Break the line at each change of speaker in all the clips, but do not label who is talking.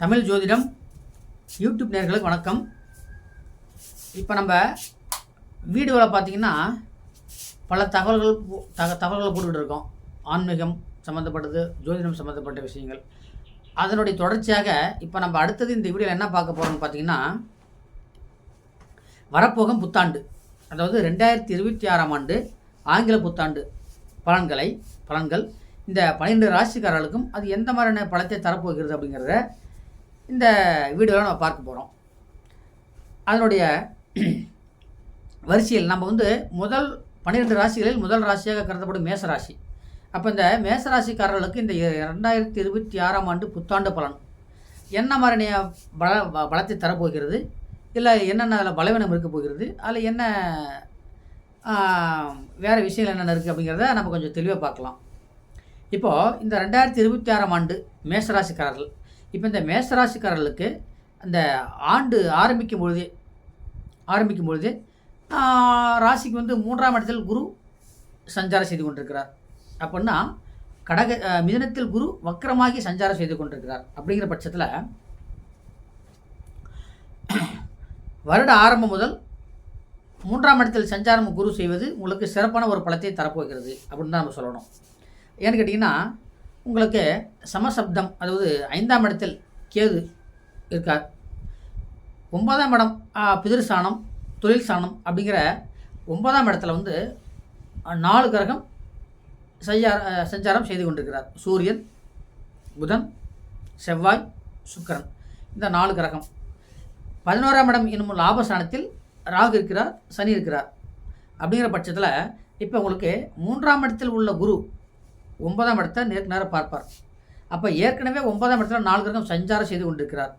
தமிழ் ஜோதிடம் யூடியூப் நேர்களுக்கு வணக்கம். இப்போ நம்ம வீடியோவில் பார்த்தீங்கன்னா பல தகவல்கள் தக தகவல்களை போட்டுக்கிட்டு இருக்கோம். ஆன்மீகம் சம்மந்தப்பட்டது ஜோதிடம் சம்மந்தப்பட்ட விஷயங்கள். அதனுடைய தொடர்ச்சியாக இப்போ நம்ம அடுத்தது இந்த வீடியோவில் என்ன பார்க்க போகிறோம்னு பார்த்தீங்கன்னா வரப்போகும் புத்தாண்டு அதாவது ரெண்டாயிரத்தி இருபத்தி ஆறாம் ஆண்டு ஆங்கில புத்தாண்டு பலன்களை பலன்கள் இந்த பன்னிரெண்டு ராசிக்காரர்களுக்கும் அது எந்த மாதிரியான பலத்தை தரப்போகிறது அப்படிங்கிறத இந்த வீடியோவில் நம்ம பார்க்க போகிறோம் அதனுடைய வரிசையில் நம்ம வந்து முதல் பன்னிரெண்டு ராசிகளில் முதல் ராசியாக கருதப்படும் மேச ராசி அப்போ இந்த மேச ராசிக்காரர்களுக்கு இந்த ரெண்டாயிரத்தி இருபத்தி ஆறாம் ஆண்டு புத்தாண்டு பலன். என்ன மாதிரி பல பலத்தை தரப்போகிறது? இல்லை என்னென்ன அதில் பலவீனம் இருக்க போகிறது? அதில் என்ன வேறு விஷயங்கள் என்னென்ன இருக்குது அப்படிங்கிறத நம்ம கொஞ்சம் தெளிவாக பார்க்கலாம். இப்போது இந்த ரெண்டாயிரத்தி இருபத்தி ஆறாம் ஆண்டு மேசராசிக்காரர்கள் இப்போ இந்த மேசராசிக்காரர்களுக்கு அந்த ஆண்டு ஆரம்பிக்கும் பொழுது ஆரம்பிக்கும் பொழுது ராசிக்கு வந்து மூன்றாம் இடத்தில் குரு சஞ்சாரம் செய்து கொண்டிருக்கிறார். அப்படின்னா கடக மிதனத்தில் குரு வக்கரமாகி சஞ்சாரம் செய்து கொண்டிருக்கிறார். அப்படிங்கிற பட்சத்தில் வருட ஆரம்பம் முதல் மூன்றாம் இடத்தில் சஞ்சாரம் குரு செய்வது உங்களுக்கு சிறப்பான ஒரு பலத்தை தரப்போகிறது அப்படின்னு தான் நம்ம சொல்லணும். ஏன்னு கேட்டிங்கன்னா உங்களுக்கு சமசப்தம் அதாவது ஐந்தாம் இடத்தில் கேது இருக்கார். ஒன்பதாம் இடம் பிதிர் சாணம் தொழில் சாணம் அப்படிங்கிற ஒன்பதாம் இடத்துல வந்து நாலு கிரகம் சஞ்சார சஞ்சாரம் செய்து கொண்டிருக்கிறார். சூரியன் புதன் செவ்வாய் சுக்கரன். இந்த நாலு கிரகம். பதினோராம் இடம் என்னும் லாபஸ்தானத்தில் ராகு இருக்கிறார் சனி இருக்கிறார். அப்படிங்கிற பட்சத்தில் இப்போ உங்களுக்கு மூன்றாம் இடத்தில் உள்ள குரு ஒன்பதாம் இடத்தை நேருக்கு நேரம் பார்ப்பார். அப்போ ஏற்கனவே ஒன்பதாம் இடத்துல நாலு கிரகம் சஞ்சாரம் செய்து கொண்டிருக்கிறார்.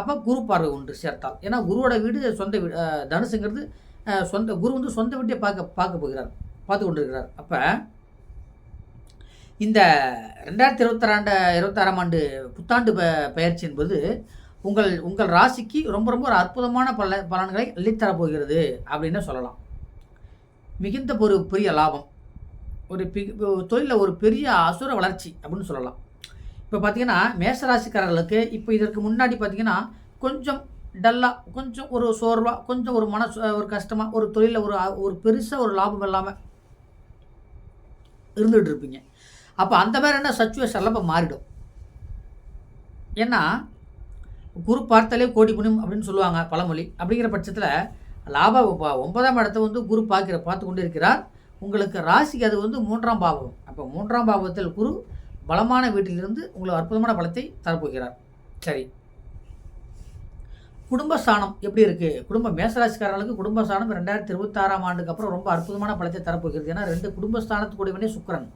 அப்போ குரு பார்வை உண்டு சேர்த்தால். ஏன்னா குருவோட வீடு சொந்த வீடு தனுசுங்கிறது சொந்த குரு வந்து சொந்த வீட்டை பார்க்க பார்க்க போகிறார். பார்த்து கொண்டிருக்கிறார். அப்போ இந்த ரெண்டாயிரத்தி இருபத்தாறாண்டு இருபத்தாறாம் ஆண்டு புத்தாண்டு ப பயிற்சி என்பது உங்கள் உங்கள் ராசிக்கு ரொம்ப ரொம்ப ஒரு அற்புதமான பல பலன்களை அள்ளித்தரப்போகிறது அப்படின்னு சொல்லலாம். மிகுந்த ஒரு பெரிய லாபம். ஒரு பி தொழிலில் ஒரு பெரிய அசுர வளர்ச்சி அப்படின்னு சொல்லலாம். இப்போ பார்த்தீங்கன்னா மேசராசிக்காரர்களுக்கு இப்போ இதற்கு முன்னாடி பார்த்தீங்கன்னா கொஞ்சம் டல்லாக கொஞ்சம் ஒரு சோர்வாக கொஞ்சம் ஒரு மன ஒரு கஷ்டமாக ஒரு தொழிலில் ஒரு ஒரு பெருசாக ஒரு லாபம் இல்லாமல் இருந்துகிட்டு இருப்பீங்க. அப்போ அந்த மாதிரியான சச்சுவேஷன்லாம் இப்போ மாறிடும். ஏன்னா குரு பார்த்தாலே கோடி புண்ணியம் அப்படின்னு சொல்லுவாங்க பழமொழி. அப்படிங்கிற பட்சத்தில் லாப ஒன்பதாம் இடத்தை வந்து குரு பார்க்கிற பார்த்து கொண்டு இருக்கிறார். உங்களுக்கு ராசிக்கு அது வந்து மூன்றாம் பாவம். அப்போ மூன்றாம் பாவத்தில் குரு பலமான வீட்டிலிருந்து உங்களுக்கு அற்புதமான பலத்தை தரப்போகிறார். சரி. குடும்பஸ்தானம் எப்படி இருக்குது குடும்ப மேசராசிக்காரர்களுக்கு குடும்பஸ்தானம் ரெண்டாயிரத்தி இருபத்தாறாம் ஆண்டுக்கு அப்புறம் ரொம்ப அற்புதமான பலத்தை தரப்போகிறது. ஏன்னா ரெண்டு குடும்பஸ்தானத்துக்குடையவனே சுக்கரன்.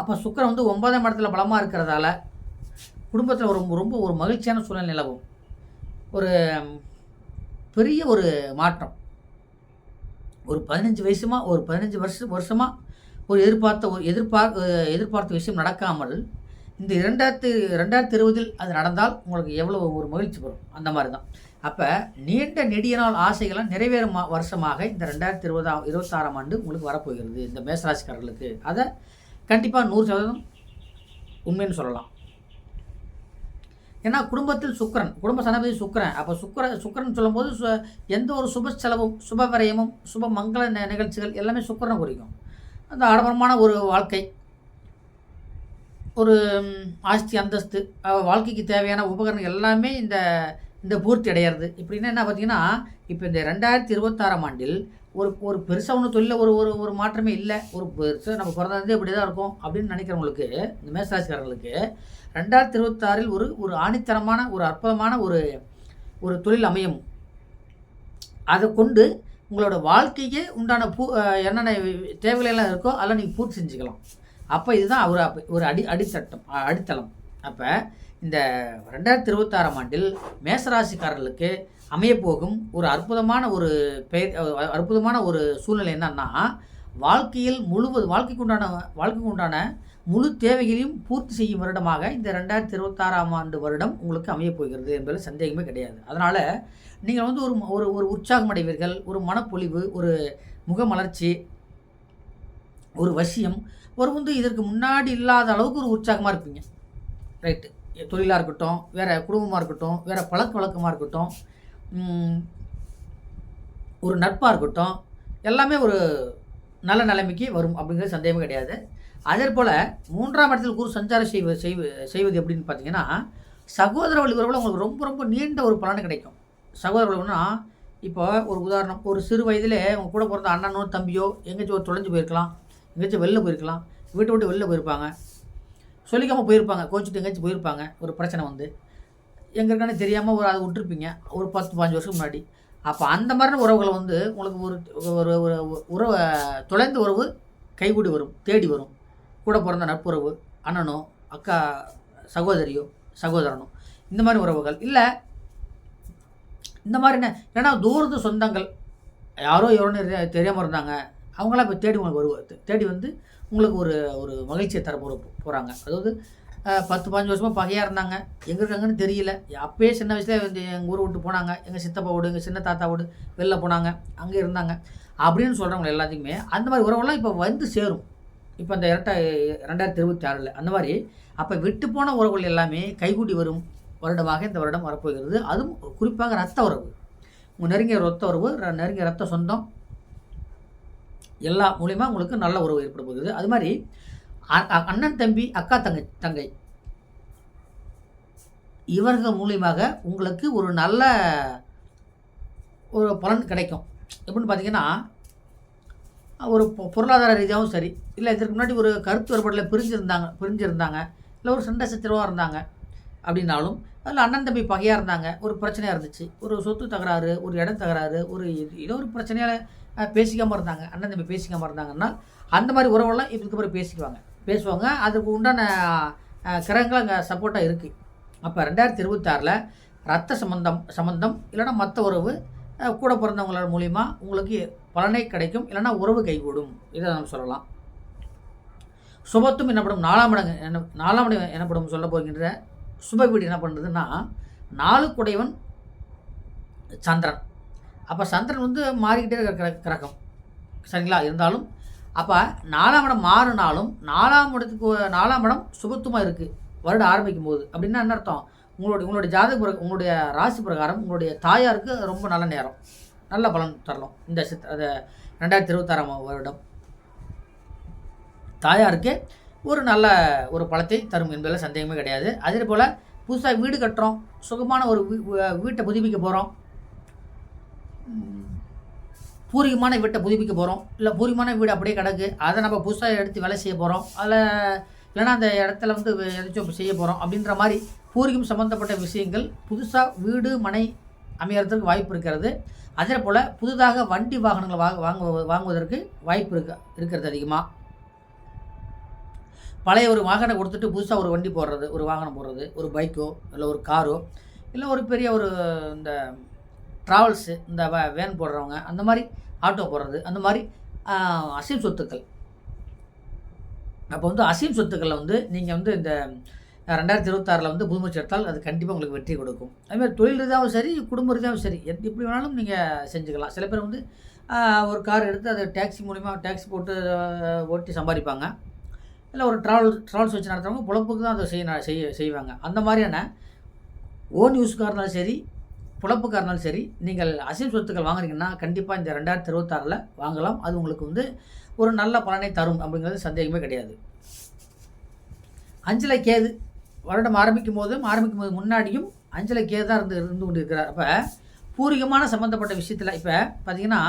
அப்போ சுக்கிரன் வந்து ஒன்பதாம் இடத்துல பலமாக இருக்கிறதால குடும்பத்தில் ஒரு ரொம்ப ஒரு மகிழ்ச்சியான சூழ்நிலை நிலவும். ஒரு பெரிய ஒரு மாற்றம். ஒரு பதினஞ்சு வயசுமா ஒரு பதினஞ்சு வருஷம் வருஷமாக ஒரு எதிர்பார்த்த ஒரு எதிர்பார்க்க எதிர்பார்த்த விஷயம் நடக்காமல் இந்த இரண்டாயிரத்து ரெண்டாயிரத்தி இருபதில் அது நடந்தால் உங்களுக்கு எவ்வளோ ஒரு மகிழ்ச்சி வரும். அந்த மாதிரி தான் அப்போ நீண்ட நெடிய நாள் ஆசைகளாம் நிறைவேறும் மா- வருஷமாக இந்த ரெண்டாயிரத்தி இருபதாம் இருபத்தாறாம் ஆண்டு உங்களுக்கு வரப்போகிறது இந்த மேசராசிக்காரர்களுக்கு. அதை கண்டிப்பாக நூறு சதவீதம் உண்மைன்னு சொல்லலாம். ஏன்னா குடும்பத்தில் சுக்கரன் குடும்ப சனபதி சுக்கரன். அப்போ சுக்கர சுக்கரன் சொல்லும்போது சு- எந்த ஒரு சுப செலவும் சுப விரயமும் சுப மங்கள நிகழ்ச்சிகள் எல்லாமே சுக்கரனை குறிக்கும். அந்த ஆடம்பரமான ஒரு வாழ்க்கை ஒரு ஆஸ்தி அந்தஸ்து வாழ்க்கைக்கு தேவையான உபகரணம் எல்லாமே இந்த இந்த பூர்த்தி அடையிறது. இப்படின்னா என்ன பார்த்தீங்கன்னா இப்போ இந்த ரெண்டாயிரத்தி இருபத்தாறாம் ஆண்டில் ஒரு ஒரு பெருசாக ஒன்றும் தொழில ஒரு ஒரு ஒரு மாற்றமே இல்லை. ஒரு பெருசாக நம்ம பிறந்தது இப்படி தான் இருக்கும் அப்படின்னு நினைக்கிறவங்களுக்கு இந்த மேசராசிக்காரர்களுக்கு ரெண்டாயிரத்தி இருபத்தாறில் ஒரு ஒரு ஆணித்தரமான ஒரு அற்புதமான ஒரு ஒரு தொழில் அமையும். அதை கொண்டு உங்களோட வாழ்க்கைக்கே உண்டான பூ என்னென்ன தேவைகள் எல்லாம் இருக்கோ அதெல்லாம் நீங்கள் பூர்த்தி செஞ்சுக்கலாம். அப்போ இதுதான் ஒரு ஒரு அடி அடித்தட்டம் அடித்தளம். அப்போ இந்த ரெண்டாயிரத்தி இருபத்தாறாம் ஆண்டில் மேசராசிக்காரர்களுக்கு அமையப்போகும் ஒரு அற்புதமான ஒரு பெயர் அற்புதமான ஒரு சூழ்நிலை என்னன்னா வாழ்க்கையில் முழுவது வாழ்க்கைக்கு உண்டான வாழ்க்கைக்கு உண்டான முழு தேவைகளையும் பூர்த்தி செய்யும் வருடமாக இந்த ரெண்டாயிரத்தி இருபத்தாறாம் ஆண்டு வருடம் உங்களுக்கு அமையப் போகிறது என்பதில் சந்தேகமே கிடையாது. அதனால் நீங்கள் வந்து ஒரு ஒரு ஒரு உற்சாகம் அடைவீர்கள் ஒரு மனப்பொழிவு ஒரு முகமலர்ச்சி ஒரு வசியம் ஒரு வந்து இதற்கு முன்னாடி இல்லாத அளவுக்கு ஒரு உற்சாகமாக இருப்பீங்க. ரைட்டு. தொழிலாக இருக்கட்டும் வேறு குடும்பமாக இருக்கட்டும் வேறு பழக்க வழக்கமாக இருக்கட்டும் ஒரு நட்பாக இருக்கட்டும் எல்லாமே ஒரு நல்ல நிலைமைக்கு வரும் அப்படிங்கிற சந்தேகமே கிடையாது. அதே போல் மூன்றாம் இடத்தில் குரு சஞ்சாரம் செய்வது செய்வது செய்வது எப்படின்னு பார்த்தீங்கன்னா சகோதர வழி உறவில் உங்களுக்கு ரொம்ப ரொம்ப நீண்ட ஒரு பலன் கிடைக்கும். சகோதர வழிவுனா இப்போ ஒரு உதாரணம் ஒரு சிறு வயதில் உங்க கூட பிறந்த அண்ணனோ தம்பியோ எங்கேயாச்சும் ஒரு தொலைஞ்சு போயிருக்கலாம் எங்கேயாச்சும் வெளில போயிருக்கலாம் வீட்டை விட்டு வெளில போயிருப்பாங்க. சொல்லிக்காமல் போயிருப்பாங்க கோச்சிட்டு எங்கேயாச்சும் போயிருப்பாங்க ஒரு பிரச்சனை வந்து. எங்கே இருக்கானே தெரியாமல் ஒரு அதை விட்டுருப்பீங்க ஒரு பத்து பாஞ்சு வருஷம் முன்னாடி. அப்போ அந்த மாதிரியான உறவுகளை வந்து உங்களுக்கு ஒரு ஒரு ஒரு உறவை தொலைந்த உறவு கைகூடி வரும் தேடி வரும். கூட பிறந்த நட்புறவு அண்ணனோ அக்கா சகோதரியோ சகோதரனோ இந்த மாதிரி உறவுகள். இல்லை இந்த மாதிரி என்ன ஏன்னா தூரத்து சொந்தங்கள் யாரோ எவரோன்னு தெரியாமல் இருந்தாங்க அவங்களாம் இப்போ தேடி உங்களுக்கு வருவ தேடி வந்து உங்களுக்கு ஒரு ஒரு மகிழ்ச்சியை தர போகிற போகிறாங்க அதாவது பத்து பாஞ்சு வருஷமாக பகையாக இருந்தாங்க. எங்கே இருக்காங்கன்னு தெரியல. அப்பயே சின்ன வயசுல வந்து எங்கள் ஊரை விட்டு போனாங்க. எங்கள் சித்தப்பா வீடு எங்கள் சின்ன தாத்தா வீடு வெளில போனாங்க. அங்கே இருந்தாங்க. அப்படின்னு சொல்கிறவங்க எல்லாத்துக்குமே அந்த மாதிரி உறவெல்லாம் இப்போ வந்து சேரும். இப்போ அந்த இரட்டை ரெண்டாயிரத்தி இருபத்தி ஆறில் அந்த மாதிரி அப்போ விட்டு போன உறவுகள் எல்லாமே கைகூடி வரும். வருடமாக இந்த வருடம் வரப்போகிறது. அதுவும் குறிப்பாக ரத்த உறவு. உங்கள் நெருங்கிய ரத்த உறவு நெருங்கிய ரத்த சொந்தம் எல்லா மூலியமாக உங்களுக்கு நல்ல உறவு ஏற்பட போகுது. அது மாதிரி அண்ணன் தம்பி அக்கா தங்கை தங்கை. இவர்கள் மூலியமாக உங்களுக்கு ஒரு நல்ல ஒரு பலன் கிடைக்கும். எப்படின்னு பார்த்தீங்கன்னா ஒரு பொ- பொருளாதார ரீதியாகவும் சரி இல்லை இதற்கு முன்னாடி ஒரு கருத்து வேறுபாடில் பிரிஞ்சிருந்தாங்க பிரிஞ்சிருந்தாங்க இல்லை ஒரு சண்டை சச்சரவாக இருந்தாங்க அப்படின்னாலும் அதில் அண்ணன் தம்பி பகையாக இருந்தாங்க. ஒரு பிரச்சனையாக இருந்துச்சு. ஒரு சொத்து தகராறு ஒரு இடம் தகராறு ஒரு ஏதோ ஒரு பிரச்சனையால் பேசிக்காமல் இருந்தாங்க. அண்ணன் தம்பி பேசிக்காமல் இருந்தாங்கன்னா அந்த மாதிரி உறவெல்லாம் இதுக்கப்புறம் பேசிக்குவாங்க. பேசுவாங்க. அதுக்கு உண்டான கிரகங்கள் அங்கே சப்போர்ட்டாக இருக்குது அப்போ ரெண்டாயிரத்தி இருபத்தாறில் ரத்த சம்பந்தம் சம்பந்தம் இல்லைன்னா மற்ற உறவு கூட பிறந்தவங்களோட மூலிமா உங்களுக்கு பலனை கிடைக்கும். இல்லைன்னா உறவு கைகூடும். இதை நம்ம சொல்லலாம். சுபத்தும் என்னப்படும்? நாலாம் இடம் என்ன நாலாம் இடம் எனப்படும் சொல்ல போகின்ற சுப வீடு என்ன பண்ணுறதுன்னா நாலுக்குடையவன் சந்திரன். அப்போ சந்திரன் வந்து மாறிக்கிட்டே இருக்கிற கிர- கிரகம். சரிங்களா? இருந்தாலும் அப்போ நாலாம் இடம் மாறினாலும் நாலாம் இடத்துக்கு நாலாம் இடம் சுபத்துவமாக இருக்குது வருடம் ஆரம்பிக்கும் போது அப்படின்னா என்ன அர்த்தம்? உங்களுடைய உங்களுடைய ஜாதக பிர உங்களுடைய ராசி பிரகாரம் உங்களுடைய தாயாருக்கு ரொம்ப நல்ல நேரம். நல்ல பலன் தரலாம் இந்த சித் அதை ரெண்டாயிரத்தி இருபத்தாறாம் வருடம். தாயாருக்கு ஒரு நல்ல ஒரு பலத்தை தரும் என்பதில் சந்தேகமே கிடையாது. அதே போல் புதுசாக வீடு கட்டுறோம் சுகமான ஒரு வீ- வீட்டை புதுப்பிக்க போகிறோம் பூர்வீகமான வீட்டை புதுப்பிக்க போகிறோம் இல்லை பூர்வீகமான வீடு அப்படியே கிடக்கு. அதை நம்ம புதுசாக எடுத்து வேலை செய்ய போகிறோம் அதில் இல்லைன்னா அந்த இடத்துல வந்து எதாச்சும் செய்ய போகிறோம் அப்படின்ற மாதிரி பூர்வீகம் சம்மந்தப்பட்ட விஷயங்கள் புதுசாக வீடு மனை அமையறதுக்கு வாய்ப்பு இருக்கிறது. அதே போல் புதிதாக வண்டி வாகனங்களை வாங்க வாங்க வாங்குவதற்கு வாய்ப்பு இருக்க இருக்கிறது அதிகமாக பழைய ஒரு வாகனம் கொடுத்துட்டு புதுசாக ஒரு வண்டி போடுறது ஒரு வாகனம் போடுறது ஒரு பைக்கோ இல்லை ஒரு காரோ இல்லை ஒரு பெரிய ஒரு இந்த ட்ராவல்ஸு இந்த வேன் போடுறவங்க அந்த மாதிரி ஆட்டோ போடுறது அந்த மாதிரி அசீம் சொத்துக்கள். அப்போ வந்து அசீம் சொத்துக்களில் வந்து நீங்கள் வந்து இந்த ரெண்டாயிரத்தி இருபத்தாறில் வந்து புதுமுச்சு எடுத்தால் அது கண்டிப்பாக உங்களுக்கு வெற்றி கொடுக்கும். அதுமாதிரி தொழில் ரீதியாகவும் சரி குடும்ப ரீதியாகவும் சரி எத் எப்படி வேணாலும் நீங்கள் செஞ்சுக்கலாம். சில பேர் வந்து ஒரு கார் எடுத்து அதை டேக்ஸி மூலிமா டேக்ஸி போட்டு ஓட்டி சம்பாதிப்பாங்க. இல்லை ஒரு ட்ராவல் ட்ராவல்ஸ் வச்சு நடத்துகிறவங்க பொழப்புக்கு தான் அதை செய்ய செய்ய செய்வாங்க. அந்த மாதிரியான ஓன் யூஸ்க்காக இருந்தாலும் சரி பிழப்புக்காக இருந்தாலும் சரி நீங்கள் அசைம் சொத்துக்கள் வாங்குறீங்கன்னா கண்டிப்பாக இந்த ரெண்டாயிரத்தி இருபத்தாறில் வாங்கலாம். அது உங்களுக்கு வந்து ஒரு நல்ல பலனை தரும் அப்படிங்கிறது சந்தேகமே கிடையாது. அஞ்சலை கேது வருடம் ஆரம்பிக்கும் போதும் ஆரம்பிக்கும் போது முன்னாடியும் அஞ்சலை கேது தான் இருந்து இருந்து கொண்டு இருக்கிறார் அப்போ பூர்வீகமான சம்மந்தப்பட்ட விஷயத்தில் இப்போ பார்த்தீங்கன்னா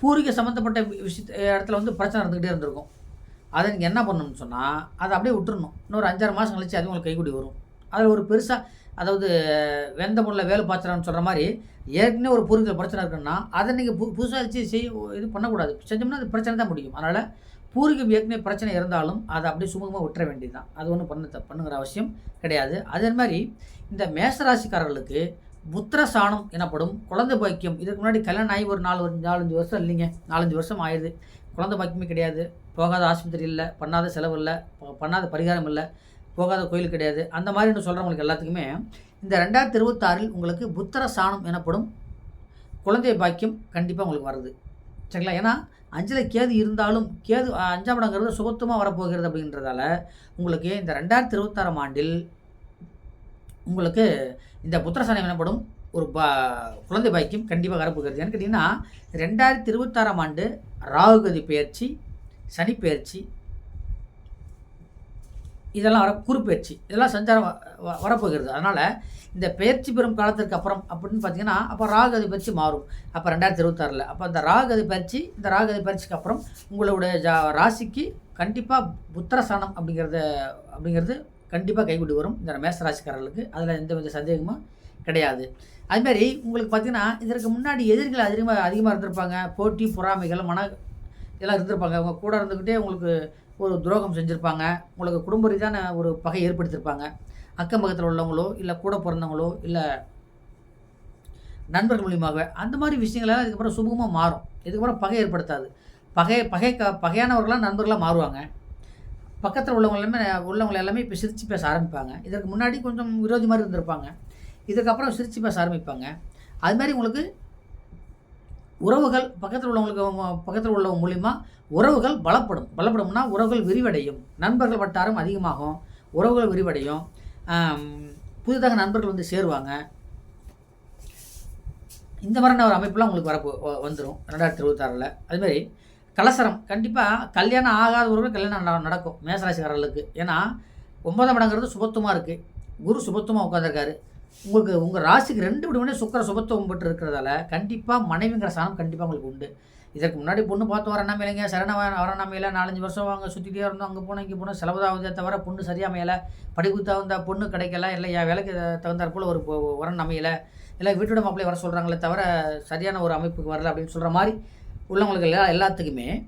பூர்வீக சம்மந்தப்பட்ட விஷயத்த இடத்துல வந்து பிரச்சனை இருந்துக்கிட்டே இருந்திருக்கும். அதை நீங்கள் என்ன பண்ணணும்னு சொன்னால் அதை அப்படியே விட்டுறணும். இன்னொரு அஞ்சாறு மாதம் கழிச்சு அது உங்களுக்கு கைக்குடி வரும். அதில் ஒரு பெருசாக அதாவது வெந்த முள்ள வேலை பாய்ச்சலான்னு சொல்கிற மாதிரி ஏற்கனவே ஒரு பூர்வீக பிரச்சனை இருக்குன்னா அதை நீங்கள் பு புதுசாக வச்சு செய்ய இது பண்ணக்கூடாது. செஞ்சோம்னா அது பிரச்சனை தான் முடியும். அதனால் பூர்வீகம் ஏற்கனவே பிரச்சனை இருந்தாலும் அதை அப்படியே சுமூகமாக விட்டுற வேண்டியது தான் அது ஒன்றும் பண்ண த- பண்ணுங்கிற அவசியம் கிடையாது. அதே மாதிரி இந்த மேசராசிக்காரர்களுக்கு புத்திர சாணம் எனப்படும் குழந்தை பாக்கியம். இதுக்கு முன்னாடி கல்யாணம் ஆகி ஒரு நாலு ஒரு நாலஞ்சு வருஷம் இல்லைங்க. நாலஞ்சு வருஷம் ஆயிடுது. குழந்தை பாக்கியமே கிடையாது. போகாத ஆஸ்பத்திரி இல்லை பண்ணாத செலவு இல்லை பண்ணாத பரிகாரம் இல்லை போகாத கோயில் கிடையாது. அந்த மாதிரின்னு சொல்கிறவங்களுக்கு எல்லாத்துக்குமே இந்த ரெண்டாயிரத்தி இருபத்தாறில் உங்களுக்கு புத்திர சாணம் எனப்படும் குழந்தை பாக்கியம் கண்டிப்பாக உங்களுக்கு வருது. சரிங்களா? ஏன்னா அஞ்சில் கேது இருந்தாலும் கேது அஞ்சாம் இடங்கிறது சுகத்துமாக வரப்போகிறது அப்படின்றதால உங்களுக்கு இந்த ரெண்டாயிரத்தி இருபத்தாறாம் ஆண்டில் உங்களுக்கு இந்த புத்திரசனம் எனப்படும் ஒரு பா குழந்தை பாக்கியம் கண்டிப்பாக வரப்போகிறது ஏன்னு கேட்டிங்கன்னா ரெண்டாயிரத்தி இருபத்தாறாம் ஆண்டு ராகுகதி பயிற்சி சனி பயிற்சி இதெல்லாம் வர குறுப்பெயர்ச்சி இதெல்லாம் சஞ்சாரம் வ- வ- வரப்போகிறது. அதனால் இந்த பயிற்சி பெறும் காலத்திற்கு அப்புறம் அப்படின்னு பார்த்தீங்கன்னா அப்போ ராகதி பயிற்சி மாறும். அப்போ ரெண்டாயிரத்தி இருபத்தாறில் அப்போ அந்த ராகதி பயிற்சி இந்த ராகதி பயிற்சிக்கு அப்புறம் உங்களுடைய ஜா ராசிக்கு கண்டிப்பாக புத்திரசானம் அப்படிங்கிறத அப்படிங்கிறது கண்டிப்பாக கைவிட்டு வரும். இந்த மேசராசிக்காரர்களுக்கு அதில் எந்த வித சந்தேகமும் கிடையாது. அதுமாரி உங்களுக்கு பார்த்தீங்கன்னா இதற்கு முன்னாடி எதிரிகள் அதிகமாக அதிகமாக இருந்திருப்பாங்க. போட்டி பொறாமைகள் மன இதெல்லாம் இருந்திருப்பாங்க. அவங்க கூட இருந்துக்கிட்டே உங்களுக்கு ஒரு துரோகம் செஞ்சுருப்பாங்க. உங்களுக்கு குடும்ப ரீதியான ஒரு பகை ஏற்படுத்தியிருப்பாங்க அக்கம் பக்கத்தில் உள்ளவங்களோ இல்லை கூட பிறந்தவங்களோ இல்லை நண்பர்கள் மூலியமாக அந்த மாதிரி விஷயங்கள்லாம் இதுக்கப்புறம் சுமூகமாக மாறும். இதுக்கப்புறம் பகை ஏற்படுத்தாது. பகை பகை க பகையானவர்களாக நண்பர்களாக மாறுவாங்க. பக்கத்தில் உள்ளவங்க எல்லாமே உள்ளவங்க எல்லாமே இப்போ சிரித்து பேச ஆரம்பிப்பாங்க. இதற்கு முன்னாடி கொஞ்சம் விரோதி மாதிரி இருந்திருப்பாங்க. இதுக்கப்புறம் சிரித்து பேச ஆரம்பிப்பாங்க. அது மாதிரி உங்களுக்கு உறவுகள் பக்கத்தில் உள்ளவங்களுக்கு பக்கத்தில் உள்ளவங்க மூலிமா உறவுகள் பலப்படும். பலப்படும்னா உறவுகள் விரிவடையும். நண்பர்கள் வட்டாரம் அதிகமாகும். உறவுகள் விரிவடையும். புதிதாக நண்பர்கள் வந்து சேருவாங்க. இந்த மாதிரியான ஒரு அமைப்புலாம் உங்களுக்கு வரப்போ வந்துடும் ரெண்டாயிரத்தி இருபத்தாறில். அதுமாரி கலசரம். கண்டிப்பாக கல்யாணம் ஆகாத ஒரு கல்யாணம் நட- நடக்கும் மேசராசிக்காரர்களுக்கு. ஏன்னா ஒன்பதாம் இடங்கிறது சுபத்துவமாக இருக்குது குரு சுபத்துவமாக உட்காந்துருக்காரு உங்களுக்கு உங்கள் ராசிக்கு ரெண்டு விடுவனே சுக்கர சுபத்துவம் பெற்று இருக்கிறதால கண்டிப்பாக மனைவிங்கிற சாணம் கண்டிப்பாக உங்களுக்கு உண்டு. இதற்கு முன்னாடி பொண்ணு பார்த்து வர நம்பிலைங்க சரண வர நம்பியில் நாலஞ்சு வருஷம் அவங்க சுற்றிட்டே இருந்தோம். அங்கே போனோம் இங்கே போனோம். செலவுதாவதே தவிர பொண்ணு சரியாக அமையலை. படிப்பு தகுந்த பொண்ணு கிடைக்கல. இல்லை என் வேலைக்கு தகுந்தாற் போல் ஒரு பொ- வரன் அமையலை. இல்லை வீட்டோட மாப்பிள்ளை வர சொல்கிறாங்களே தவிர சரியான ஒரு அமைப்புக்கு வரல அப்படின்னு சொல்கிற மாதிரி உள்ளவங்களுக்கு எல்லா எல்லாத்துக்குமே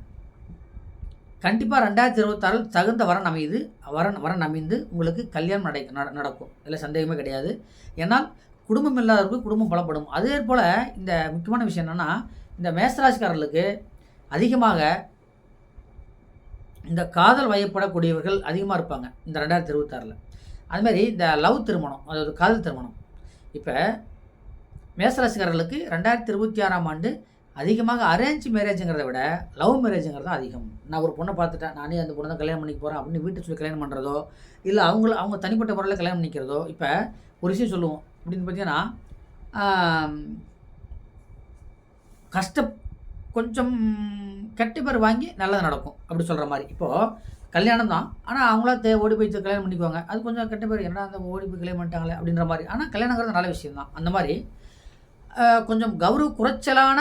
கண்டிப்பாக ரெண்டாயிரத்தி இருபத்தாறில் தகுந்த வரன் அமையுது. வரன் வரன் அமைந்து உங்களுக்கு கல்யாணம் நடை நட- நடக்கும். இதில் சந்தேகமே கிடையாது. ஏன்னால் குடும்பம் இல்லாதவருக்கு குடும்பம் பலப்படும். அதே போல் இந்த முக்கியமான விஷயம் என்னென்னா இந்த மேசராசிக்காரர்களுக்கு அதிகமாக இந்த காதல் வயப்படக்கூடியவர்கள் அதிகமாக இருப்பாங்க இந்த ரெண்டாயிரத்தி இருபத்தாறில். அதுமாரி இந்த லவ் திருமணம் அதாவது காதல் திருமணம். இப்போ மேசராசிக்காரர்களுக்கு ரெண்டாயிரத்தி இருபத்தி ஆறாம் ஆண்டு அதிகமாக அரேஞ்ச் மேரேஜுங்கிறத விட லவ் மேரேஜுங்கிறது தான் அதிகம். நான் ஒரு பொண்ணை பார்த்துட்டேன் நானே அந்த பொண்ணை தான் கல்யாணம் பண்ணிக்க போகிறேன் அப்படின்னு வீட்டு சொல்லி கல்யாணம் பண்ணுறதோ இல்லை அவங்கள அவங்க தனிப்பட்ட முறையில் கல்யாணம் பண்ணிக்கிறதோ இப்போ ஒரு விஷயம் சொல்லுவோம். அப்படின்னு பார்த்தீங்கன்னா கஷ்டம் கஷ்ட கொஞ்சம் கெட்ட பேர் வாங்கி நல்லது நடக்கும். அப்படி சொல்கிற மாதிரி. இப்போது கல்யாணம் தான். ஆனால் அவங்களா தே ஓடி போய் கல்யாணம் பண்ணிக்குவாங்க. அது கொஞ்சம் கெட்ட பேர். என்ன அந்த ஓடி போய் கல்யாணம் பண்ணிட்டாங்களே அப்படின்ற மாதிரி. ஆனால் கல்யாணங்கிறது நல்ல விஷயம் தான். அந்த மாதிரி கொஞ்சம் கௌரவ குறைச்சலான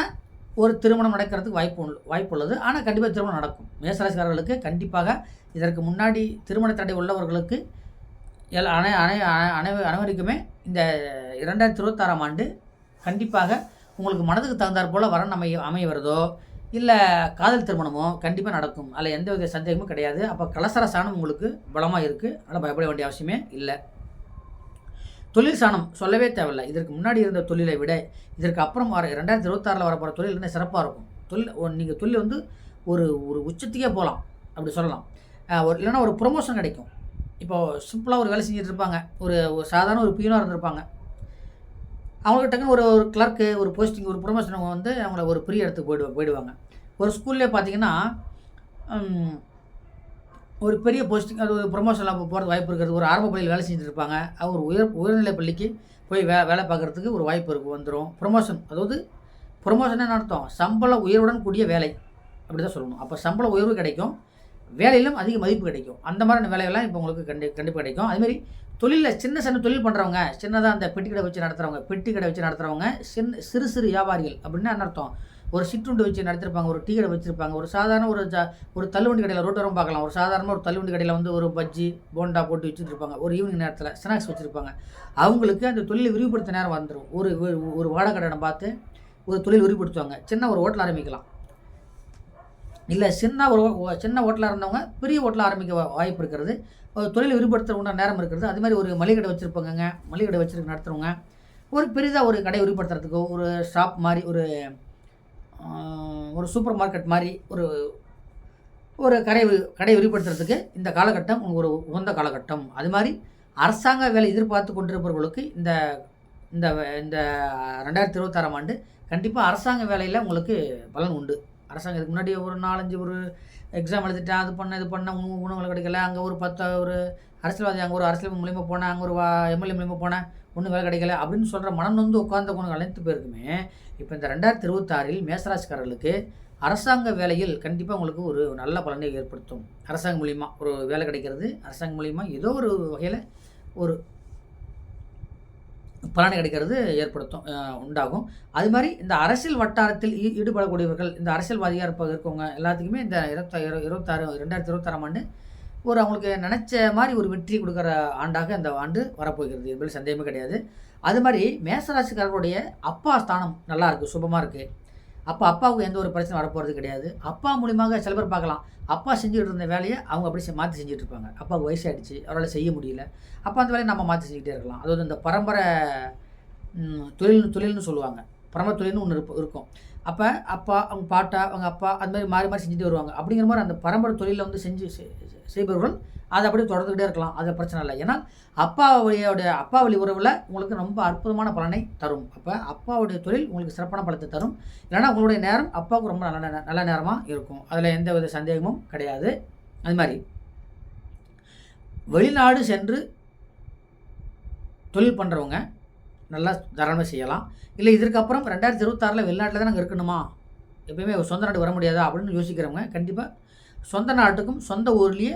ஒரு திருமணம் நடக்கிறதுக்கு வாய்ப்பு வாய்ப்பு உள்ளது ஆனால் கண்டிப்பாக திருமணம் நடக்கும். மேசராசிக்காரர்களுக்கு கண்டிப்பாக இதற்கு முன்னாடி திருமண தடை உள்ளவர்களுக்கு எல்லா அனை அனை அனை- அனை அனைவருக்குமே இந்த இரண்டாயிரத்தி இருபத்தாறாம் ஆண்டு கண்டிப்பாக உங்களுக்கு மனதுக்கு தகுந்தாற் போல் வரன் அமைய அமைய வருதோ இல்லை காதல் திருமணமோ கண்டிப்பாக நடக்கும். அதில் எந்த வித சந்தேகமும் கிடையாது. அப்போ கலசர சாணம் உங்களுக்கு பலமாக இருக்குது அதனால் பயப்பட வேண்டிய அவசியமே இல்லை. தொழில் சாணம் சொல்லவே தேவையில்லை. இதற்கு முன்னாடி இருந்த தொழிலை விட இதற்கு அப்புறம் வர ரெண்டாயிரத்தி இருபத்தாறில் வரப்போகிற தொழில் என்ன சிறப்பாக இருக்கும். தொழில் நீங்கள் தொழில் வந்து ஒரு ஒரு உச்சத்துக்கே போகலாம் அப்படி சொல்லலாம். ஒரு இல்லைன்னா ஒரு ப்ரொமோஷன் கிடைக்கும். இப்போ சிம்பிளாக ஒரு வேலை செஞ்சுட்டு இருப்பாங்க. ஒரு ஒரு சாதாரண ஒரு பியூனாக இருந்திருப்பாங்க. அவங்களுக்கு டக்குன்னு ஒரு ஒரு கிளர்க்கு ஒரு போஸ்டிங் ஒரு ப்ரொமோஷன் வந்து அவங்கள ஒரு பெரிய இடத்துக்கு போயிடு போயிடுவாங்க. ஒரு ஸ்கூல்லே பார்த்தீங்கன்னா ஒரு பெரிய போஸ்டிங் அது ஒரு ப்ரொமோஷனில் போகிறது வாய்ப்பு இருக்கிறது ஒரு ஆரம்ப பள்ளியில் வேலை செஞ்சுட்டு இருப்பாங்க. அவர் உயர் உயர்நிலை பள்ளிக்கு போய் வே வேலை பார்க்குறதுக்கு ஒரு வாய்ப்பு இருக்கு வந்துடும் ப்ரொமோஷன் அதாவது ப்ரொமோஷனே என்ன அர்த்தம்? சம்பள உயர்வுடன் கூடிய வேலை. அப்படி தான் சொல்லணும். அப்போ சம்பள உயர்வு கிடைக்கும். வேலையிலும் அதிக மதிப்பு கிடைக்கும். அந்த மாதிரியான வேலையெல்லாம் இப்போ உங்களுக்கு கண்டி கண்டிப்பாக கிடைக்கும். அதுமாரி தொழிலில் சின்ன சின்ன தொழில் பண்ணுறவங்க சின்னதாக அந்த பெட்டி கடை வச்சு நடத்துகிறவங்க பெட்டி கடை வச்சு நடத்துகிறவங்க சின்ன சிறு சிறு வியாபாரிகள் அப்படின்னா என்ன அர்த்தம்? ஒரு சிற்றுண்டு வச்சு நடத்திருப்பாங்க ஒரு டீ கடை வச்சுருப்பாங்க ஒரு சாதாரண ஒரு ஜ ஒரு தள்ளுவண்டி கடையில் ரோட்டோரம் பார்க்கலாம். ஒரு சாதாரண ஒரு தள்ளுவண்டி கடையில் வந்து ஒரு பஜ்ஜி போண்டா போட்டு வச்சுருப்பாங்க ஒரு ஈவினிங் நேரத்தில் ஸ்நாக்ஸ் வச்சுருப்பாங்க. அவங்களுக்கு அந்த தொழிலை விரிவுபடுத்த நேரம் வந்துடும் ஒரு ஒரு- வாடகை கடனை பார்த்து ஒரு தொழில் விரிவுபடுத்துவாங்க. சின்ன ஒரு ஹோட்டல் ஆரம்பிக்கலாம். இல்லை சின்ன ஒரு ஓ- சின்ன ஹோட்டலாக இருந்தவங்க பெரிய ஹோட்டலாக ஆரம்பிக்க வா- வாய்ப்பு இருக்கிறது. ஒரு தொழில் விரிவுபடுத்த உண்டான நேரம் இருக்கிறது அது மாதிரி ஒரு மளிகை கடை வச்சுருப்பாங்கங்க. மளிகை கடை வச்சுருக்க நடத்துகிறவங்க ஒரு பெரிதாக ஒரு கடை விரிவுபடுத்துறதுக்கோ ஒரு ஷாப் மாதிரி ஒரு ஒரு சூப்பர் மார்க்கெட் மாதிரி ஒரு ஒரு கடை கடை விரிவுபடுத்துறதுக்கு இந்த காலகட்டம் ஒரு உகந்த காலகட்டம். அது மாதிரி அரசாங்க வேலை எதிர்பார்த்து கொண்டிருப்பவர்களுக்கு இந்த இந்த இந்த ரெண்டாயிரத்தி இருபத்தாறாம் ஆண்டு கண்டிப்பாக அரசாங்க வேலையில் உங்களுக்கு பலன் உண்டு. அரசாங்கம் இதுக்கு முன்னாடி ஒரு நாலஞ்சு ஒரு எக்ஸாம் எழுதிட்டேன் அது பண்ண இது பண்ண உணவு உணவுகள் கிடைக்கல அங்கே ஒரு பத்து ஒரு அரசியல்வாதி அங்கே ஒரு அரசியல் மூலியமாக போனேன் அங்கே ஒரு எம்எல்ஏ மூலியமாக போனேன் ஒன்றும் வேலை கிடைக்கல அப்படின்னு சொல்கிற மனம் வந்து உட்கார்ந்தவங்க அனைத்து பேருக்குமே இப்போ இந்த ரெண்டாயிரத்தி இருபத்தாறில் மேசராசிக்காரர்களுக்கு அரசாங்க வேலையில் கண்டிப்பாக உங்களுக்கு ஒரு நல்ல பலனை ஏற்படுத்தும். அரசாங்கம் மூலிமா ஒரு வேலை கிடைக்கிறது அரசாங்கம் மூலிமா ஏதோ ஒரு வகையில் ஒரு பலனை கிடைக்கிறது ஏற்படுத்தும் உண்டாகும். அது மாதிரி இந்த அரசியல் வட்டாரத்தில் ஈ- ஈடுபடக்கூடியவர்கள் இந்த அரசியல்வாதியாக இருப்ப இருக்கவங்க எல்லாத்துக்குமே இந்த இருபத்தா இருபத்தாறு ரெண்டாயிரத்தி இருபத்தாறாம் ஆண்டு ஒரு அவங்களுக்கு நினச்ச மாதிரி ஒரு வெற்றி கொடுக்குற ஆண்டாக இந்த ஆண்டு வரப்போகிறது என்பதில் சந்தேகமே கிடையாது. அது மாதிரி மேசராசிக்காரர்களுடைய அப்பா ஸ்தானம் நல்லா இருக்குது சுபமாக இருக்குது அப்போ அப்பாவுக்கு எந்த ஒரு பிரச்சனை வரப்போகிறது கிடையாது. அப்பா மூலியமாக சில பேர் பார்க்கலாம். அப்பா செஞ்சுட்டு இருந்த வேலையை அவங்க அப்படியே மாற்றி செஞ்சுட்டு இருப்பாங்க. அப்பாவுக்கு வயசாயிடுச்சு அவரால் செய்ய முடியல. அப்போ அந்த வேலையை நம்ம மாற்றி செஞ்சுக்கிட்டே இருக்கலாம். அதாவது இந்த பரம்பரை தொழில் தொழில்னு சொல்லுவாங்க. பரம்பரை தொழில்னு ஒன்று இருக்கும். அப்போ அப்பா அவங்க பாட்டா அவங்க அப்பா அந்த மாதிரி மாறி மாறி செஞ்சுட்டு வருவாங்க. அப்படிங்கிற மாதிரி அந்த பரம்பரை தொழிலில் வந்து செஞ்சு செ- செய்பவர்கள் அதை அப்படியே தொடர்ந்துக்கிட்டே இருக்கலாம். அது பிரச்சனை இல்லை. ஏன்னா அப்பாவுடைய அப்பா வழி உறவில் உங்களுக்கு ரொம்ப அற்புதமான பலனை தரும். அப்போ அப்பாவுடைய தொழில் உங்களுக்கு சிறப்பான பலத்தை தரும். இல்லைன்னா உங்களுடைய நேரம் அப்பாவுக்கு ரொம்ப நல்ல நல்ல நேரமாக இருக்கும். அதில் எந்த வித சந்தேகமும் கிடையாது. அது மாதிரி. வெளிநாடு சென்று தொழில் பண்ணுறவங்க நல்லா தாராளமாக செய்யலாம். இல்லை இதற்கப்புறம் ரெண்டாயிரத்தி இருபத்தாறில் வெளிநாட்டில் தான் நாங்கள் இருக்கணுமா? எப்பயுமே சொந்த நாடு வர முடியாதா? அப்படின்னு யோசிக்கிறவங்க கண்டிப்பாக சொந்த நாட்டுக்கும் சொந்த ஊர்லேயே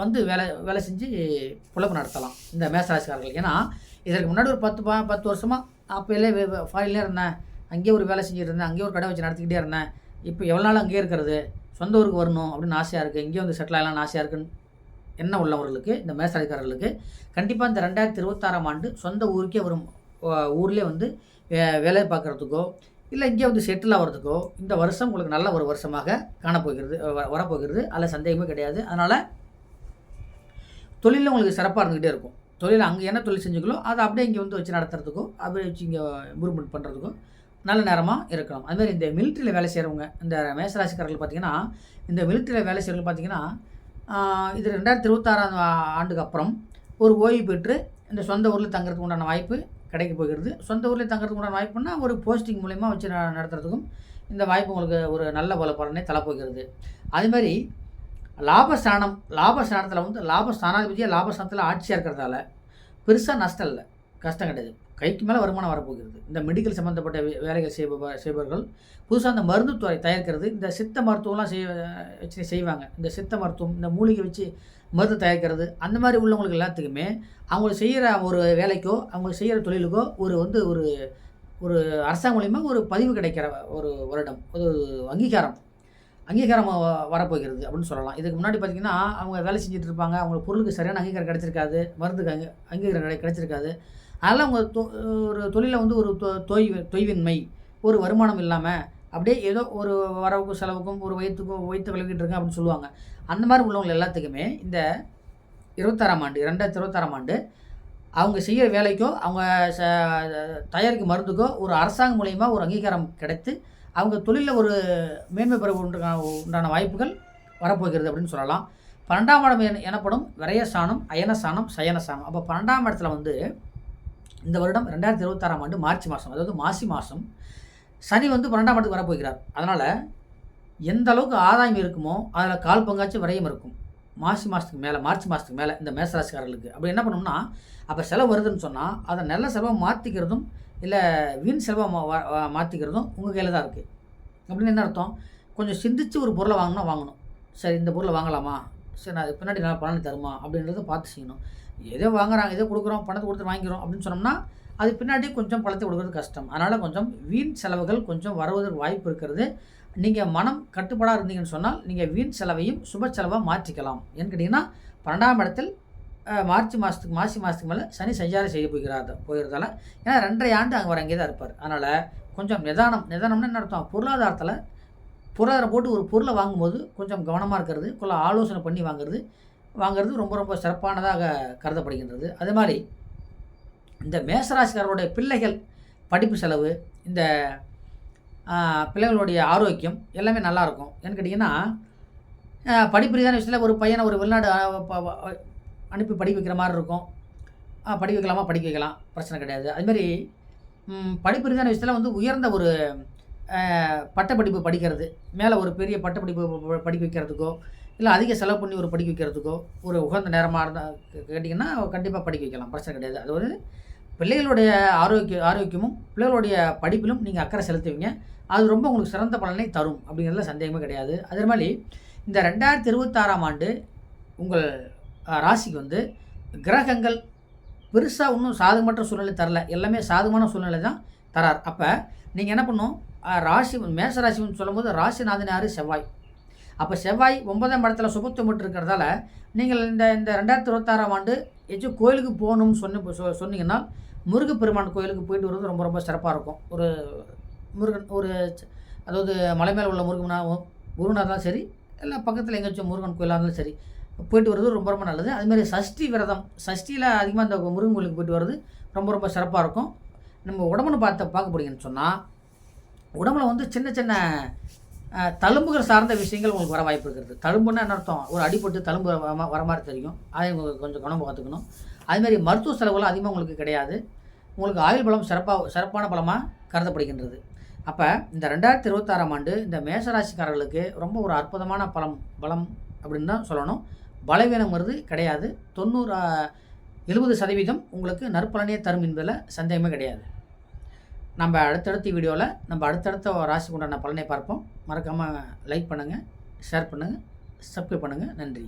வந்து வேலை வேலை செஞ்சு பொழப்பு நடத்தலாம். இந்த மேசராசிக்காரர்கள் ஏன்னா இதற்கு முன்னாடி ஒரு பத்து பா பத்து வருஷமாக அப்போலே ஃபாரின்லேயே இருந்தேன். அங்கேயே ஒரு வேலை செஞ்சுட்டு இருந்தேன். அங்கேயே ஒரு கடை வச்சு நடத்திக்கிட்டே இருந்தேன். இப்போ எவ்வளோ நாள் அங்கேயே இருக்கிறது? சொந்த ஊருக்கு வரணும் அப்படின்னு ஆசையாக இருக்குது இங்கேயே வந்து செட்டில் ஆகலாம்னு ஆசையாக இருக்குன்னு எண்ணம் உள்ளவர்களுக்கு இந்த மேசராசிக்காரர்களுக்கு கண்டிப்பாக இந்த ரெண்டாயிரத்தி இருபத்தாறாம் ஆண்டு சொந்த ஊருக்கே வரும். ஊர்லேயே வந்து வே- வேலை பார்க்குறதுக்கோ இல்லை இங்கே வந்து செட்டில் ஆகிறதுக்கோ இந்த வருஷம் உங்களுக்கு நல்ல ஒரு வருஷமாக காணப்போகிறது வ- வரப்போகிறது. அதில் சந்தேகமே கிடையாது. அதனால் தொழிலில் உங்களுக்கு சிறப்பாக இருந்துக்கிட்டே இருக்கும். தொழில் அங்கே என்ன தொழில் செஞ்சுக்கலோ அதை அப்படியே இங்கே வந்து வச்சு நடத்துறதுக்கோ அப்படியே வச்சு இங்கே இம்ப்ரூவ்மெண்ட் பண்ணுறதுக்கோ நல்ல நேரமாக இருக்கணும் அதுமாதிரி இந்த மிலிட்ரியில் வேலை செய்கிறவங்க இந்த மேசராசிக்காரர்கள் பார்த்திங்கன்னா இந்த மிலிட்ரியில் வேலை செய்கிறவங்க பார்த்தீங்கன்னா இது ரெண்டாயிரத்தி இருபத்தாறாம் ஆண்டுக்கு அப்புறம் ஒரு ஓய்வு பெற்று இந்த சொந்த ஊரில் தங்குறதுக்கு உண்டான வாய்ப்பு கிடைக்க போகிறது சொந்த ஊரில் தங்குறதுக்கு உண்டான வாய்ப்புனா ஒரு போஸ்டிங் மூலயமா வச்சு நடத்துறதுக்கும் இந்த வாய்ப்பு உங்களுக்கு ஒரு நல்ல பல பலனை தலைப்போகிறது அதே மாதிரி லாபஸ்தானம் லாபஸ்தானத்தில் வந்து லாபஸ்தானாதிபதியாக லாபஸ்தானத்தில் ஆட்சியாக இருக்கிறதால பெருசாக நஷ்டம் இல்லை. கஷ்டம் கிடையாது. கைக்கு மேலே வருமானம் வரப்போகிறது. இந்த மெடிக்கல் சம்மந்தப்பட்ட வே- வேலைகள் செய்ப செய்பவர்கள் புதுசாக அந்த மருந்துத்துறை தயாரிக்கிறது. இந்த சித்த மருத்துவம்லாம் செய் வச்சு செய்வாங்க. இந்த சித்த மருத்துவம் இந்த மூலிகை வச்சு மருந்து தயாரிக்கிறது அந்த மாதிரி உள்ளவங்களுக்கு எல்லாத்துக்குமே அவங்க செய்கிற ஒரு வேலைக்கோ அவங்க செய்கிற தொழிலுக்கோ ஒரு வந்து ஒரு ஒரு அரசாங்க மூலிமா ஒரு பதிவு கிடைக்கிற ஒரு வருடம் ஒரு அங்கீகாரம் அங்கீகாரம் வ- வரப்போகிறது அப்படின்னு சொல்லலாம். இதுக்கு முன்னாடி பார்த்திங்கன்னா அவங்க வேலை செஞ்சுட்டு இருப்பாங்க அவங்க பொருளுக்கு சரியான அங்கீகாரம் கிடைச்சிருக்காது மருந்துக்கு அங்கே அங்கீகாரம் கிடை கிடைச்சிருக்காது. அதனால் அவங்க தொ- ஒரு தொழிலில் வந்து ஒரு தொ- தொய்வு தொய்வின்மை ஒரு வருமானம் இல்லாமல் அப்படியே ஏதோ ஒரு வரவுக்கும் செலவுக்கும் ஒரு வயிற்றுக்கும் வயிற்று விளக்கிட்டு இருக்கேன் அப்படின்னு சொல்லுவாங்க. அந்த மாதிரி உள்ளவங்க எல்லாத்துக்குமே இந்த இருபத்தாறாம் ஆண்டு ரெண்டாயிரத்தி இருபத்தாறாம் ஆண்டு அவங்க செய்கிற வேலைக்கோ அவங்க ச- தயாரிக்கும் மருந்துக்கோ ஒரு அரசாங்கம் மூலயமா ஒரு அங்கீகாரம் கிடைத்து அவங்க தொழிலில் ஒரு மேன்மை பெற உண்டான உண்டான வாய்ப்புகள் வரப்போகிறது அப்படின்னு சொல்லலாம். பன்னெண்டாம் இடம் என- எனப்படும் விரயஸ்தானம் அயனஸ்தானம் சயனஸ்தானம் அப்போ பன்னெண்டாம் இடத்துல வந்து இந்த வருடம் ரெண்டாயிரத்தி இருபத்தாறாம் ஆண்டு மார்ச் மாதம் அதாவது மாசி மாதம் சனி வந்து பன்னெண்டாம் இடத்துக்கு வரப்போகிறார் அதனால் எந்த அளவுக்கு ஆதாயம் இருக்குமோ அதில் கால் பங்காச்சும் விரையும் இருக்கும். மாசி மாதத்துக்கு மேலே மார்ச் மாதத்துக்கு மேலே இந்த மேசராசிக்காரர்களுக்கு. அப்படி என்ன பண்ணோம்னா அப்போ செலவு வருதுன்னு சொன்னால் அதை நல்ல செலவாக மாற்றிக்கிறதும் இல்லை வீண் செலவாக மாற்றிக்கிறதும் உங்கள் கையில் தான் இருக்குது அப்படின்னு என்ன அர்த்தம்? கொஞ்சம் சிந்திச்சு ஒரு பொருளை வாங்கினா வாங்கணும். சரி இந்த பொருளை வாங்கலாமா? சரி நான் பின்னாடி நல்லா பலனை தருமா? அப்படின்றத பார்த்து செய்யணும். எதோ வாங்குறாங்க எதோ கொடுக்குறோம் பணத்தை கொடுத்து வாங்கிக்கிறோம் அப்படின்னு சொன்னோம்னா அது பின்னாடி கொஞ்சம் பழத்தை கொடுக்கறது கஷ்டம். அதனால் கொஞ்சம் வீண் செலவுகள் கொஞ்சம் வருவதற்கு வாய்ப்பு இருக்கிறது. நீங்கள் மனம் கட்டுப்பாடாக இருந்தீங்கன்னு சொன்னால் நீங்கள் வீண் செலவையும் சுப செலவாக மாற்றிக்கலாம். ஏன்னு கேட்டிங்கன்னா பன்னெண்டாம் இடத்தில் மார்ச் மாதத்துக்கு மாசி மாதத்துக்கு மேலே சனி சஞ்சாரம் செய்ய போகிறார் போகிறதால. ஏன்னா ரெண்டரை ஆண்டு அங்கே வர அங்கே தான் இருப்பார். அதனால் கொஞ்சம் நிதானம் நிதானம்னு என்ன அர்த்தம்? பொருளாதாரத்தில் பொருளாதாரம் போட்டு ஒரு பொருளை வாங்கும்போது கொஞ்சம் கவனமாக இருக்கிறது கொஞ்சம் ஆலோசனை பண்ணி வாங்குறது வாங்குறது ரொம்ப ரொம்ப சிறப்பானதாக கருதப்படுகின்றது. அதே மாதிரி இந்த மேசராசிக்காரருடைய பிள்ளைகள் படிப்பு செலவு இந்த பிள்ளைகளுடைய ஆரோக்கியம் எல்லாமே நல்லாயிருக்கும் ஏன்னு கேட்டிங்கன்னா படிப்பு ரீதியான விஷயத்தில் ஒரு பையனை ஒரு வெளிநாடு அனுப்பி படிக்க வைக்கிற மாதிரி இருக்கும். படிக்க வைக்கலாமா? படிக்க வைக்கலாம். பிரச்சனை கிடையாது. அதுமாரி படிப்பு ரீதியான விஷயத்தில் வந்து உயர்ந்த ஒரு பட்டப்படிப்பு படிக்கிறது மேலே ஒரு பெரிய பட்டப்படிப்பு படிக்க வைக்கிறதுக்கோ இல்லை அதிக செலவு பண்ணி ஒரு படிக்க வைக்கிறதுக்கோ ஒரு உகந்த நேரமாக இருந்தால் கேட்டிங்கன்னா கண்டிப்பாக படிக்க வைக்கலாம். பிரச்சனை கிடையாது. அது வந்து பிள்ளைகளுடைய ஆரோக்கிய ஆரோக்கியமும் பிள்ளைகளுடைய படிப்பிலும் நீங்கள் அக்கறை செலுத்துவீங்க. அது ரொம்ப உங்களுக்கு சிறந்த பலனை தரும் அப்படிங்கிறதுல சந்தேகமே கிடையாது. அதே மாதிரி இந்த ரெண்டாயிரத்தி இருபத்தாறாம் ஆண்டு உங்கள் ராசிக்கு வந்து கிரகங்கள் பெருசாக ஒன்றும் சாதகமற்ற சூழ்நிலை தரல. எல்லாமே சாதகமான சூழ்நிலை தான் தரார். அப்போ நீங்கள் என்ன பண்ணும்? ராசி மேச ராசின்னு சொல்லும்போது ராசிநாதனார் செவ்வாய். அப்போ செவ்வாய் ஒன்பதாம் இடத்துல சுபத்துவம் இருக்கிறதால நீங்கள் இந்த இந்த ரெண்டாயிரத்தி இருபத்தாறாம் ஆண்டு எச்சும் கோயிலுக்கு போகணும்னு சொன்ன சொ- சொன்னீங்கன்னா முருகப்பெருமான் கோயிலுக்கு போயிட்டு வர்றது ரொம்ப ரொம்ப சிறப்பாக இருக்கும். ஒரு முருகன் ஒரு அதாவது மலை மேலே உள்ள முருகனா முருகனாக இருந்தாலும் சரி இல்லை பக்கத்தில் எங்கேயாச்சும் முருகன் கோயிலாக இருந்தாலும் சரி போயிட்டு வர்றது ரொம்ப ரொம்ப நல்லது. அதுமாதிரி சஷ்டி விரதம் சஷ்டியில் அதிகமாக இந்த முருகன் கோயிலுக்கு போயிட்டு வர்றது ரொம்ப ரொம்ப சிறப்பாக இருக்கும். நம்ம உடம்புன்னு பார்த்து பார்க்க போறீங்கன்னு சொன்னால் உடம்புல வந்து சின்ன சின்ன தழும்புகள் சார்ந்த விஷயங்கள் உங்களுக்கு வர வாய்ப்பு இருக்கிறது தழும்புன்னா என்ன அர்த்தம்? ஒரு அடிபட்டு தழும்பு வர வர மாதிரி தெரியும். அதை உங்களுக்கு கொஞ்சம் கவனம் பார்த்துக்கணும். அதுமாதிரி மருத்துவ செலவுலாம் அதிகமாக உங்களுக்கு கிடையாது. உங்களுக்கு ஆயுள் பலம் சிறப்பாக சிறப்பான பலமாக கருதப்படுகின்றது. அப்போ இந்த ரெண்டாயிரத்தி இருபத்தாறாம் ஆண்டு இந்த மேசராசிக்காரர்களுக்கு ரொம்ப ஒரு அற்புதமான பலம் பலம் அப்படின்னு தான் சொல்லணும். பலவீனம் வருது கிடையாது. தொண்ணூறு எழுபது சதவீதம் உங்களுக்கு நற்பலனே தரும் என்பதில் சந்தேகமே கிடையாது. நம்ம அடுத்தடுத்த வீடியோவில் நம்ம அடுத்தடுத்த ராசிக்கு உண்டான பலனை பார்ப்போம். மறக்காமல் லைக் பண்ணுங்கள் ஷேர் பண்ணுங்கள் சப்ஸ்கிரைப் பண்ணுங்கள் நன்றி.